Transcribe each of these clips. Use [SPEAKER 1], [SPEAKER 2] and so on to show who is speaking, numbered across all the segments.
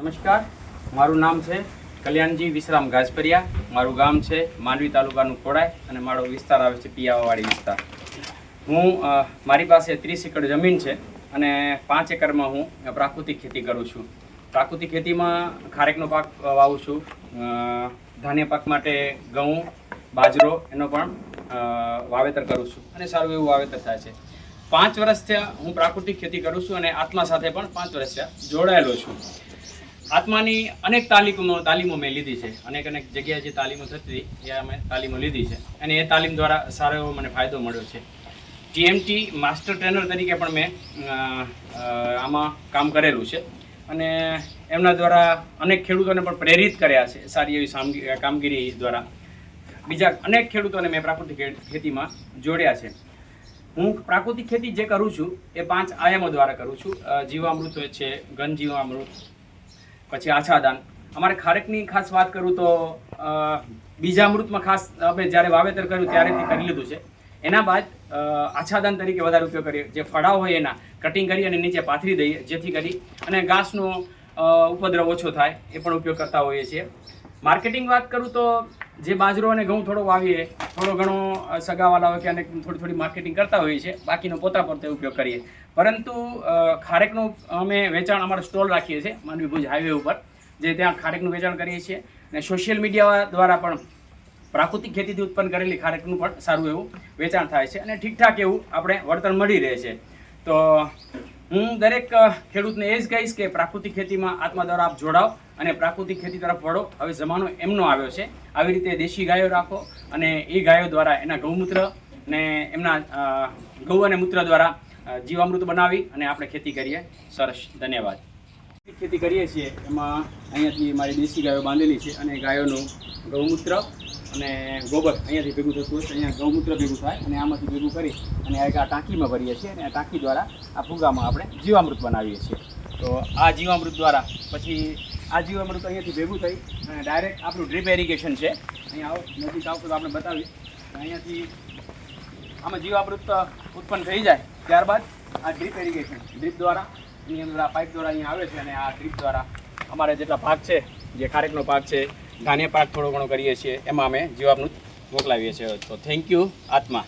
[SPEAKER 1] નમસ્કાર. મારું નામ છે કલ્યાણજી વિશ્રામ ગાજપરિયા. મારું ગામ છે માંડવી તાલુકાનું ખોડાય અને મારો વિસ્તાર આવે છે પિયાવાવાડી વિસ્તાર. હું મારી પાસે ત્રીસ એકર જમીન છે અને પાંચ એકરમાં હું પ્રાકૃતિક ખેતી કરું છું. પ્રાકૃતિક ખેતીમાં ખારેકનો પાક વાવું છું ધાન્ય પાક માટે ઘઉં, બાજરો એનો પણ વાવેતર કરું છું અને સારું એવું વાવેતર થાય છે. પાંચ વર્ષ થયા હું પ્રાકૃતિક ખેતી કરું છું અને આત્મા સાથે પણ પાંચ વર્ષ થયા જોડાયેલો છું. આત્માની અનેક તાલીમો તાલીમો મેં લીધી છે. અનેક અનેક જગ્યાએ જે તાલીમો થતી એ અમે તાલીમો લીધી છે. અને એ તાલીમ દ્વારા સારો એવો મને ફાયદો મળ્યો છે. ટીએમટી માસ્ટર ટ્રેનર તરીકે પણ મેં આમાં કામ કરેલું છે. અને એમના દ્વારા અનેક ખેડૂતોને પણ પ્રેરિત કર્યા છે, સારી એવી કામગીરી દ્વારા. બીજા અનેક ખેડૂતોને મેં પ્રાકૃતિક ખેતીમાં જોડ્યા છે. હું પ્રાકૃતિક ખેતી જે કરું છું, એ પાંચ આયામો દ્વારા કરું છું. જીવામૃત છે ઘન જીવામૃત પછી આછાદાન. અમારે ખારેકની ખાસ વાત કરું તો બીજા અમૃતમાં ખાસ અમે જ્યારે વાવેતર કર્યું ત્યારેથી કરી લીધું છે. એના બાદ આછાદાન તરીકે વધારે ઉપયોગ કરીએ. જે ફળાઓ હોય એના કટિંગ કરી અને નીચે પાથરી દઈએ, જેથી કરી અને ઘાસનો ઉપદ્રવ ઓછો થાય, એ પણ ઉપયોગ કરતા હોઈએ છીએ. માર્કેટિંગ વાત કરું તો જે બાજરો અને ઘઉં થોડો વાવીએ, થોડો ઘણો સગાવાલા હોય કે અને થોડી થોડી માર્કેટિંગ કરતા હોઈએ છીએ, બાકીનો પોતા પોતે ઉપયોગ કરીએ. પરંતુ ખારેકનું અમે વેચાણ અમારો સ્ટોલ રાખીએ છીએ માંડવી ભુજ હાઈવે ઉપર, જે ત્યાં ખારેકનું વેચાણ કરીએ છીએ. અને સોશિયલ મીડિયા દ્વારા પણ પ્રાકૃતિક ખેતીથી ઉત્પન્ન કરેલી ખારેકનું પણ સારું એવું વેચાણ થાય છે. અને ઠીકઠાક એવું આપણે વળતર મળી રહે છે. તો હું દરેક ખેડૂતને એ જ કહીશ કે પ્રાકૃતિક ખેતીમાં આત્મા દ્વારા આપ જોડાઓ અને પ્રાકૃતિક ખેતી તરફ વળો. હવે જમાનો એમનો આવ્યો છે. આવી રીતે દેશી ગાયો રાખો અને એ ગાયો દ્વારા એના ગૌમૂત્ર ને એમના ગૌ અને મૂત્ર દ્વારા જીવામૃત બનાવી અને આપણે ખેતી કરીએ. સરસ. ધન્યવાદ. ખેતી કરીએ છીએ. એમાં અહીંયાથી મારી દેશી ગાયો બાંધેલી છે અને ગાયોનું ગૌમૂત્ર અને ગોબર અહીંયાથી ભેગું થતું હોય અહીંયા ગૌમૂત્ર ભેગું થાય અને આમાંથી ભેગું કરી અને આ ટાંકીમાં ભરીએ છીએ અને આ ટાંકી દ્વારા આ ફુગામાં આપણે જીવામૃત બનાવીએ છીએ. તો આ જીવામૃત દ્વારા પછી આ જીવામૃત અહીંયાથી ભેગું થઈ અને ડાયરેક્ટ આપણું ડ્રીપ એરિગેશન છે. અહીંયા આવો, નજીક આવો તો આપણે બતાવીએ. અહીંયાથી આમાં જીવામૃત ઉત્પન્ન થઈ જાય ત્યારબાદ આ ડ્રીપ એરિગેશન ડ્રીપ દ્વારા એની અંદર આ પાઇપ દ્વારા અહીંયા આવે છે અને આ ડ્રીપ દ્વારા અમારે જેટલા પાક છે, જે ખારેકનો પાક છે, ધાન્ય પાક થોડો ઘણો કરીએ છીએ, એમાં અમે જીવામૃત મોકલાવીએ છીએ. તો થેન્ક યુ આત્મા.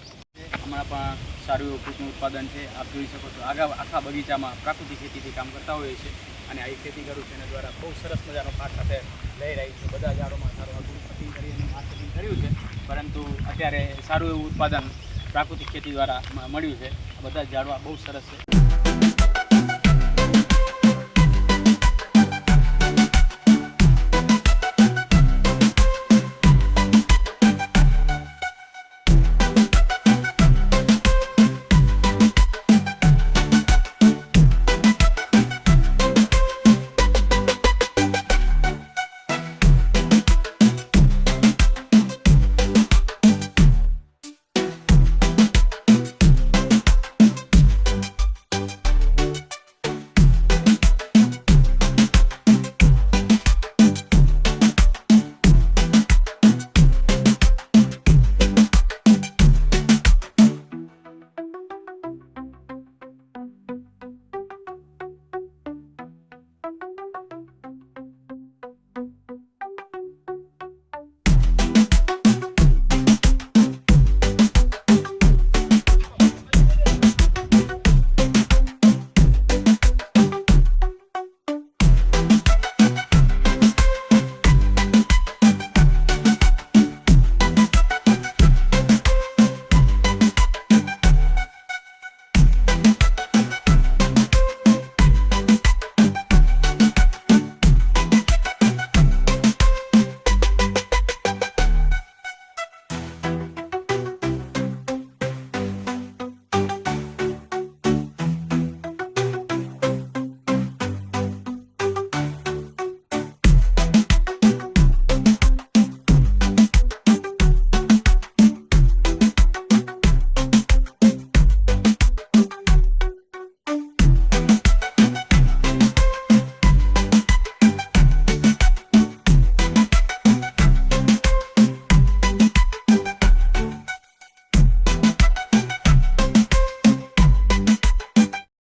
[SPEAKER 1] હમણાં પણ સારું એવું ફૂટનું ઉત્પાદન છે, આપ જોઈ શકો છો. આગા આખા બગીચામાં પ્રાકૃતિક ખેતીથી કામ કરતા હોઈએ છીએ અને આ ખેતી કરું છું એના દ્વારા બહુ સરસ મજાનો પાક સાથે લઈ રહી છું. બધા ઝાડોમાં સારું આગળ કટિંગ કરી અને માર્કેટિંગ કર્યું છે, પરંતુ અત્યારે સારું એવું ઉત્પાદન પ્રાકૃતિક ખેતી દ્વારા મળ્યું છે. બધા ઝાડવા બહુ સરસ છે.